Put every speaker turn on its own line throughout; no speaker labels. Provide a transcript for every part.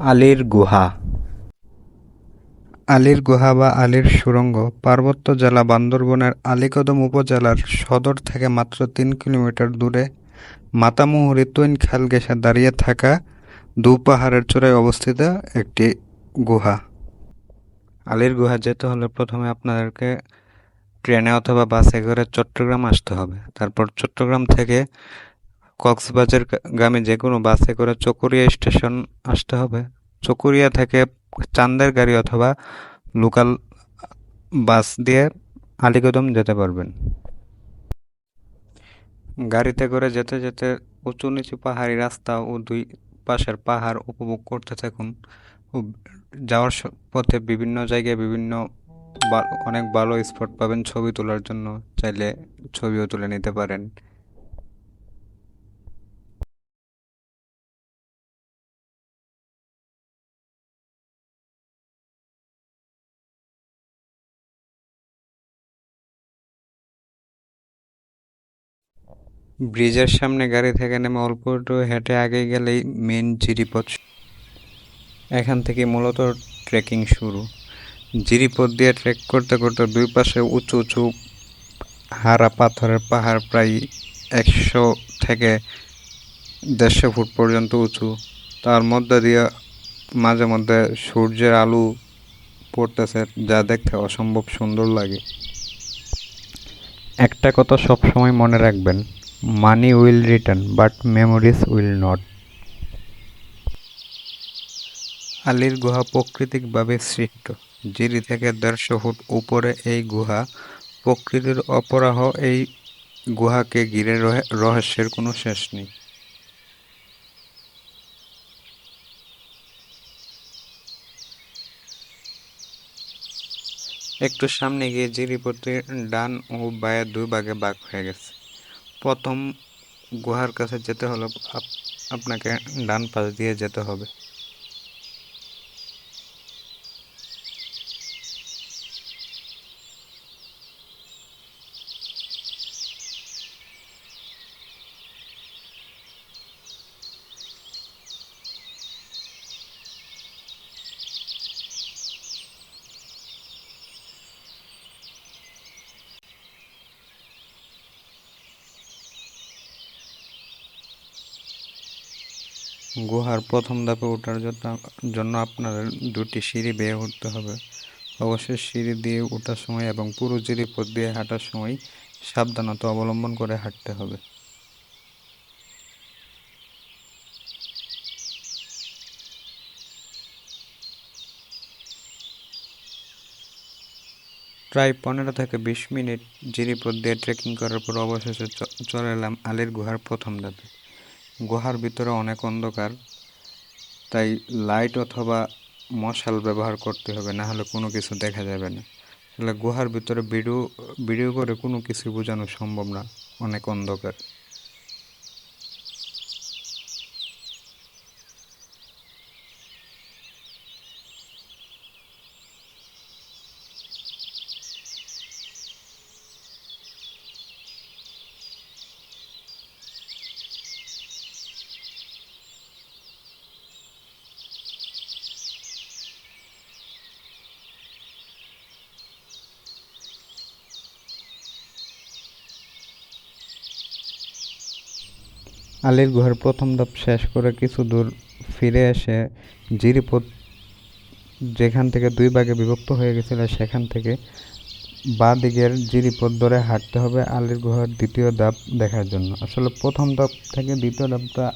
আলীর গুহা। আলীর গুহা বা আলীর সুড়ঙ্গ পার্বত্য জেলা বান্দরবনের আলীকদম উপজেলার সদর থেকে মাত্র তিন কিলোমিটার দূরে। মাতামুহুরী তুইন খাল ঘেঁষে দাঁড়িয়ে থাকা দু পাহাড়ের চূড়ায় অবস্থিত একটি গুহা। আলীর গুহা যেতে হলে প্রথমে আপনাদেরকে ট্রেনে অথবা বাসে করে চট্টগ্রাম আসতে হবে। তারপর চট্টগ্রাম থেকে কক্সবাজার গামী যে কোনো বাসে করে চকরিয়া স্টেশন আসতে হবে। চকরিয়া থেকে চান্দের গাড়ি অথবা লোকাল বাস দিয়ে আলীকদম যেতে পারবেন। গাড়িতে করে যেতে যেতে উঁচু নিচু পাহাড়ি রাস্তা ও দুই পাশের পাহাড় উপভোগ করতে থাকুন। যাওয়ার পথে বিভিন্ন জায়গায় বিভিন্ন অনেক ভালো স্পট পাবেন ছবি তোলার জন্য। চাইলে ছবিও তুলে নিতে পারেন। ব্রিজের সামনে গাড়ি থেকে নেমে অল্প একটু হেঁটে আগে গেলেই মেন জিরিপথ এখান থেকে মূলত ট্রেকিং শুরু। জিরিপথ দিয়ে ট্রেক করতে করতে দুই পাশে উঁচু উঁচু হারা পাথরের পাহাড় প্রায় একশো থেকে দেড়শো ফুট পর্যন্ত উঁচু। তার মধ্যে দিয়ে মাঝে মধ্যে সূর্যের আলো পড়তেছে, যা দেখতে অসম্ভব সুন্দর লাগে। একটা কথা সব সময় মনে রাখবেন money will return but memories will not আলির গুহা প্রাকৃতিকভাবে সৃষ্ট। জিরি থেকে দেড়শো ফুট উপরে এই গুহা, প্রকৃতির অপরাহ এই গুহাকে ঘিরে রহস্যের কোনো শেষ নেই। একটু সামনে গিয়ে জিরিপথে ডান ও বাঁয়ে দুই ভাগে ভাগ হয়ে গেছে। প্রথম গুহার কাছে যেতে হলে আপ- আপনাকে ডান পাশ দিয়ে যেতে হবে। গুহার প্রথম ধাপে ওঠার জন্য আপনাদের দুটি সিঁড়ি বেয়ে উঠতে হবে। অবশ্যই সিঁড়ি দিয়ে ওঠার সময় এবং পুরো জিরিপথ দিয়ে হাঁটার সময় সাবধানতা অবলম্বন করে হাঁটতে হবে। প্রায় পনেরো থেকে বিশ মিনিট জিরিপথ দিয়ে ট্রেকিং করার পর অবশেষে চলে এলাম আলীর গুহার প্রথম ধাপে। গুহার ভিতরে অনেক অন্ধকার, তাই লাইট অথবা মশাল ব্যবহার করতে হবে, না হলে কোনো কিছু দেখা যাবে না। তাহলে গুহার ভিতরে ভিডিও ভিডিও করে কোনো কিছু বোঝানো সম্ভব না, অনেক অন্ধকার। আলীর গুহার প্রথম ধাপ শেষ করে কিছু দূর ফিরে এসে জিরিপথ, যেখান থেকে দুই ভাগে বিভক্ত হয়ে গেছিল, সেখান থেকে বাঁ দিকের জিরিপথ ধরে হাঁটতে হবে আলীর গুহার দ্বিতীয় ধাপ দেখার জন্য। আসলে প্রথম ধাপ থেকে দ্বিতীয় ধাপটা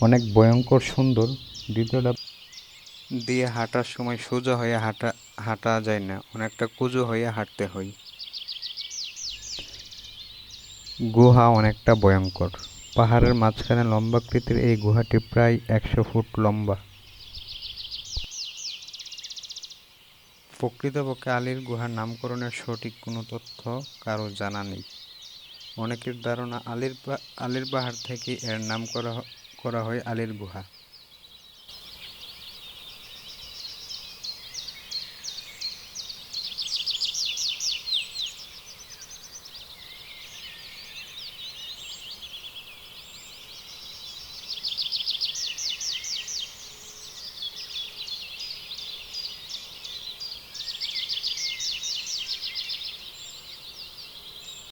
অনেক ভয়ঙ্কর সুন্দর। দ্বিতীয় ধাপ দিয়ে হাঁটার সময় সোজা হয়ে হাঁটা হাঁটা যায় না, অনেকটা কুজো হয়ে হাঁটতে হয়। গুহা অনেকটা ভয়ঙ্কর। পাহাড়ের মাঝখানে লম্বাকৃতির এই গুহাটি প্রায় একশো ফুট লম্বা। প্রকৃতপক্ষে আলীর গুহার নামকরণের সঠিক কোনো তথ্য কারও জানা নেই। অনেকের ধারণা আলীর আলীর পাহাড় থেকে এর নাম করা করা হয় আলীর গুহা।